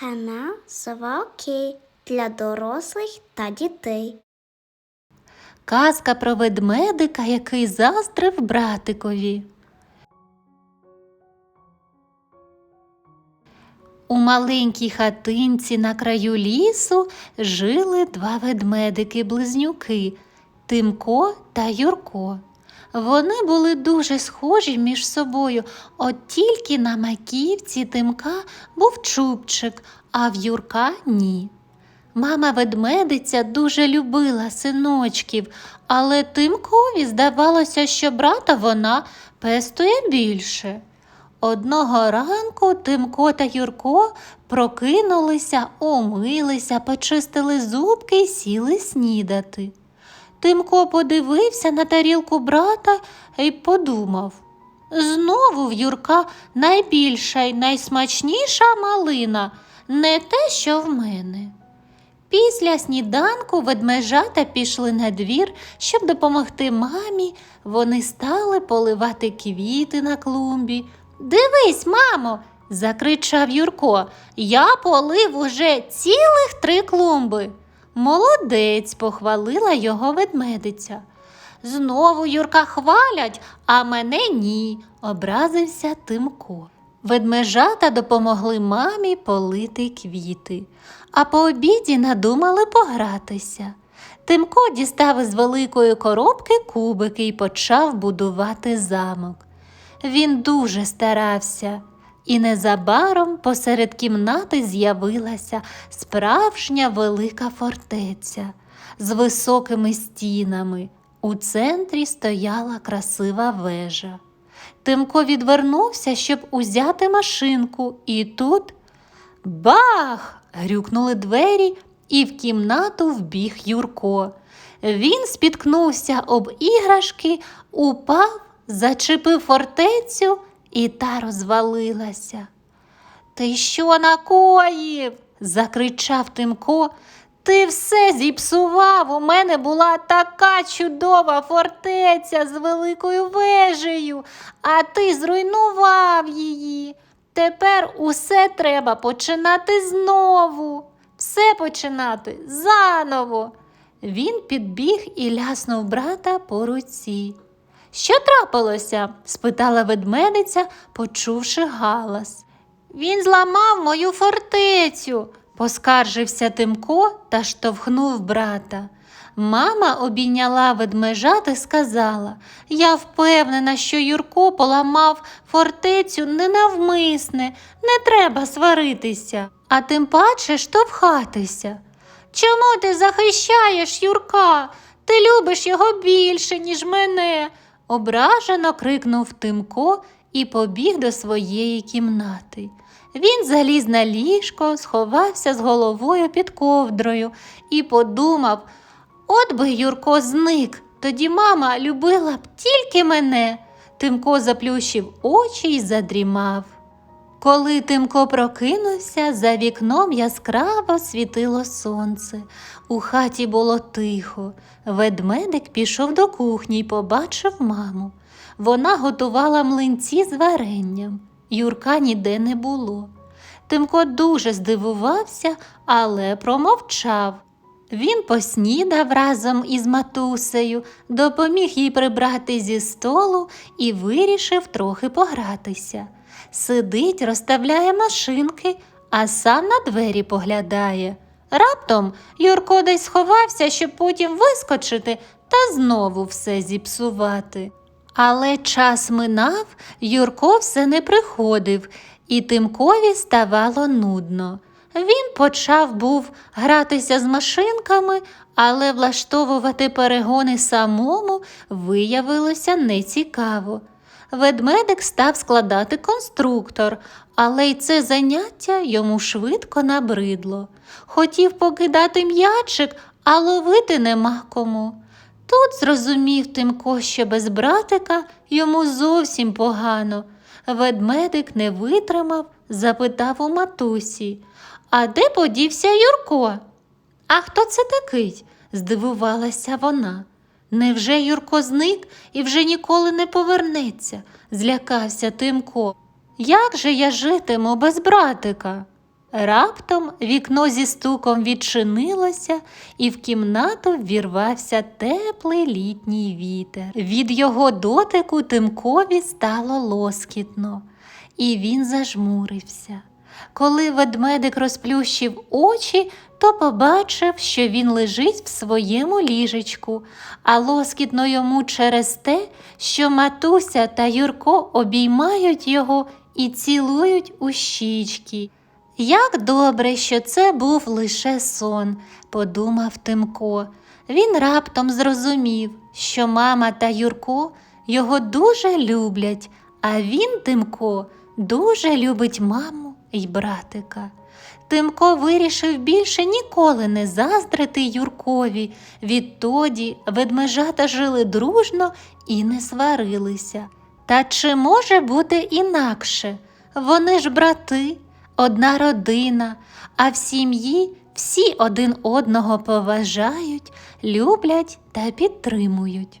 Канал Сова для дорослих та дітей. Казка про ведмедика, який заздрив братикові. У маленькій хатинці на краю лісу жили два ведмедики-близнюки Тимко та Юрко. Вони були дуже схожі між собою, от тільки на маківці Тимка був чубчик, а в Юрка ні. Мама ведмедиця дуже любила синочків, але Тимкові здавалося, що брата вона пестує більше. Одного ранку Тимко та Юрко прокинулися, умилися, почистили зубки й сіли снідати. Тимко подивився на тарілку брата і подумав знову в Юрка найбільша й найсмачніша малина, не те, що в мене. Після сніданку ведмежата пішли на двір, щоб допомогти мамі. Вони стали поливати квіти на клумбі. Дивись, мамо, закричав Юрко. Я полив уже цілих три клумби. Молодець, похвалила його ведмедиця. Знову Юрка хвалять, а мене ні, образився Тимко. Ведмежата допомогли мамі полити квіти, а по обіді надумали погратися. Тимко дістав із великої коробки кубики і почав будувати замок. Він дуже старався, і незабаром посеред кімнати з'явилася справжня велика фортеця з високими стінами. У центрі стояла красива вежа. Тимко відвернувся, щоб узяти машинку, і тут бах! грюкнули двері, і в кімнату вбіг Юрко. Він спіткнувся об іграшки, упав, зачепив фортецю, і та розвалилася. Ти що накоїв? закричав Тимко. Ти все зіпсував. У мене була така чудова фортеця з великою вежею, а ти зруйнував її. Тепер усе треба починати знову. Все починати заново. Він підбіг і ляснув брата по руці. Що трапилося? спитала ведмедиця, почувши галас. Він зламав мою фортецю, поскаржився Тимко та штовхнув брата. Мама обійняла ведмежат і сказала Я впевнена, що Юрко поламав фортецю ненавмисне, не треба сваритися, а тим паче штовхатися. Чому ти захищаєш Юрка? Ти любиш його більше, ніж мене, ображено крикнув Тимко і побіг до своєї кімнати. Він заліз на ліжко, сховався з головою під ковдрою і подумав от би Юрко зник, тоді мама любила б тільки мене. Тимко заплющив очі й задрімав. Коли Тимко прокинувся, за вікном яскраво світило сонце. У хаті було тихо. Ведмедик пішов до кухні й побачив маму. Вона готувала млинці з варенням. Юрка ніде не було. Тимко дуже здивувався, але промовчав. Він поснідав разом із матусею, допоміг їй прибрати зі столу і вирішив трохи погратися. Сидить, розставляє машинки, а сам на двері поглядає. Раптом Юрко десь сховався, щоб потім вискочити та знову все зіпсувати. Але час минав, Юрко все не приходив, і Тимкові ставало нудно. Він почав був гратися з машинками, але влаштовувати перегони самому виявилося нецікаво. Ведмедик став складати конструктор, але й це заняття йому швидко набридло. Хотів покидати м'ячик, а ловити нема кому. Тут зрозумів Тимко, що без братика йому зовсім погано. Ведмедик не витримав, запитав у матусі, а де подівся Юрко? А хто це такий? здивувалася вона. Невже Юрко зник і вже ніколи не повернеться? злякався Тимко. Як же я житиму без братика? Раптом вікно зі стуком відчинилося, і в кімнату ввірвався теплий літній вітер. Від його дотику Тимкові стало лоскітно, і він зажмурився. Коли ведмедик розплющив очі, то побачив, що він лежить в своєму ліжечку, а лоскітно йому через те, що матуся та Юрко обіймають його і цілують у щічки. Як добре, що це був лише сон, подумав Тимко. Він раптом зрозумів, що мама та Юрко його дуже люблять, а він, Тимко, дуже любить маму й братика. Тимко вирішив більше ніколи не заздрити Юркові. Відтоді ведмежата жили дружно і не сварилися. Та чи може бути інакше? Вони ж брати, одна родина, а в сім'ї всі один одного поважають, люблять та підтримують.